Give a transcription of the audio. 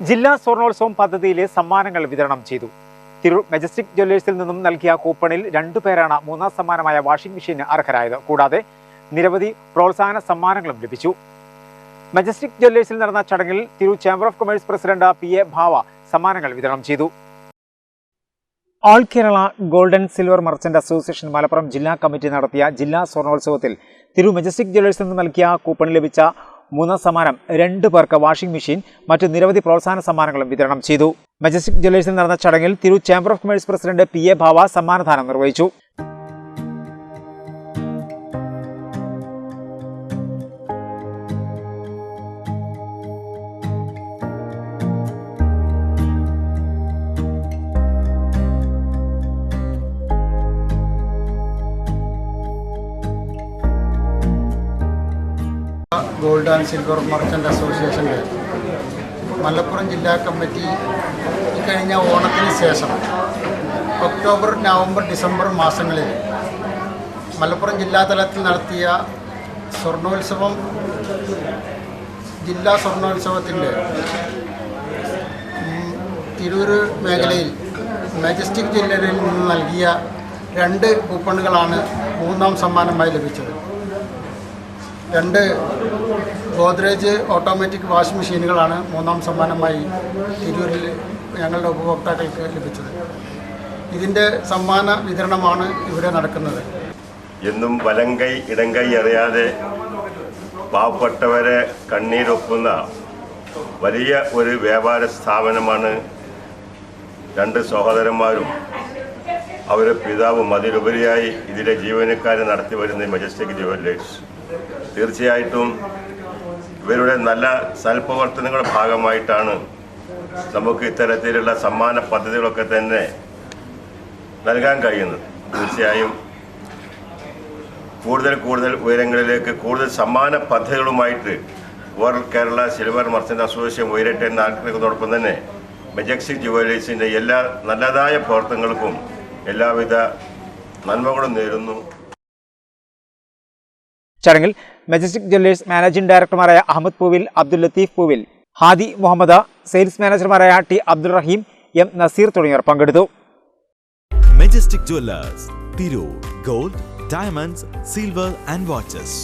ജില്ലാ സ്വർണോത്സവം പദ്ധതിയിലെ സമ്മാനങ്ങൾ വിതരണം ചെയ്തു. തിരൂർ മെജസ്റ്റിക് ജ്വല്ലേഴ്സിൽ നിന്നും നൽകിയ കൂപ്പണിൽ രണ്ടു പേരാണ് മൂന്നാം സമ്മാനമായ വാഷിംഗ് മെഷീന് അർഹരായത്. കൂടാതെ നിരവധി പ്രോത്സാഹന സമ്മാനങ്ങളും ലഭിച്ചു. മെജസ്റ്റിക് ജ്വല്ലേഴ്സിൽ നടന്ന ചടങ്ങിൽ Tirur chamber of commerce president P A Bhava സമ്മാനങ്ങൾ വിതരണം ചെയ്തു. All Kerala golden silver merchant association Malappuram ജില്ലാ കമ്മിറ്റി നടത്തിയ ജില്ലാ സ്വർണോത്സവത്തിൽ തിരു മെജസ്റ്റിക് ജ്വല്ലേഴ്സിൽ നിന്ന് നൽകിയ കൂപ്പൺ ലഭിച്ച മൂന്നാം സമ്മാനം രണ്ട് പേർക്ക് വാഷിംഗ് മെഷീൻ മറ്റ് നിരവധി പ്രോത്സാഹന സമ്മാനങ്ങളും വിതരണം ചെയ്തു. മജസ്റ്റിക് ജ്വല്ലേഴ്സിൽ നടന്ന ചടങ്ങിൽ തിരു chamber of commerce president P A Bhava സമ്മാനദാനം നിർവഹിച്ചു. ഗോൾഡ് ആൻഡ് സിൽവർ മർച്ചന്റ് അസോസിയേഷന്റെ മലപ്പുറം ജില്ലാ കമ്മിറ്റി കഴിഞ്ഞ ഓണത്തിന് ശേഷം ഒക്ടോബർ നവംബർ ഡിസംബർ മാസങ്ങളിൽ മലപ്പുറം ജില്ലാതലത്തിൽ നടത്തിയ സ്വർണോത്സവം ജില്ലാ സ്വർണോത്സവത്തിന്റെ തിരൂർ മേഖലയിൽ മജസ്റ്റിക് ജില്ലയിൽ നിന്ന് നൽകിയ രണ്ട് കൂപ്പണുകളാണ് മൂന്നാം സമ്മാനമായി ലഭിച്ചത്. രണ്ട് ഗോദ്രേജ് ഓട്ടോമാറ്റിക് വാഷിംഗ് മെഷീനുകളാണ് മൂന്നാം സമ്മാനമായി തിരൂരിൽ ഞങ്ങളുടെ ഉപഭോക്താക്കൾക്ക് ലഭിച്ചത്. ഇതിന്റെ സമ്മാന വിതരണമാണ് ഇവിടെ നടക്കുന്നത്. എന്നും വലങ്കൈ ഇടങ്കൈ അറിയാതെ പാവപ്പെട്ടവരെ കണ്ണീരൊപ്പുന്ന വലിയ ഒരു വ്യാപാര സ്ഥാപനമാണ് രണ്ട് സഹോദരന്മാരും അവരുടെ പിതാവും അതിലുപരിയായി ഇതിലെ ജീവനക്കാരെ നടത്തി വരുന്ന മജസ്റ്റിക് ജുവല്ലേഴ്സ് തീർച്ചയായിട്ടും ഇവരുടെ നല്ല സൽപ്രവർത്തനങ്ങളുടെ ഭാഗമായിട്ടാണ് നമുക്ക് ഇത്തരത്തിലുള്ള സമ്മാന പദ്ധതികളൊക്കെ തന്നെ നൽകാൻ കഴിയുന്നത്. തീർച്ചയായും കൂടുതൽ കൂടുതൽ ഉയരങ്ങളിലേക്ക് കൂടുതൽ സമ്മാന പദ്ധതികളുമായിട്ട് world Kerala silver merchant association ഉയരട്ടെ എന്ന് ആഗ്രഹിക്കുന്നതോടൊപ്പം തന്നെ മെജക്സിക് ജുവലേഴ്സിന്റെ എല്ലാ നല്ലതായ പ്രവർത്തനങ്ങൾക്കും എല്ലാവിധ നന്മകളും നേരുന്നു. ചടങ്ങിൽ മെജസ്റ്റിക് ജ്വല്ലേഴ്സ് മാനേജിംഗ് ഡയറക്ടർമാരായ അഹമ്മദ് പൂവിൽ അബ്ദുൽ ലത്തീഫ് പൂവിൽ ഹാദി മുഹമ്മദ സെയിൽസ് മാനേജർമാരായ ടി അബ്ദുൾ റഹീം എം നസീർ തുടങ്ങിയവർ പങ്കെടുത്തു Majestic jewellers Tirur gold diamonds silver and Watches.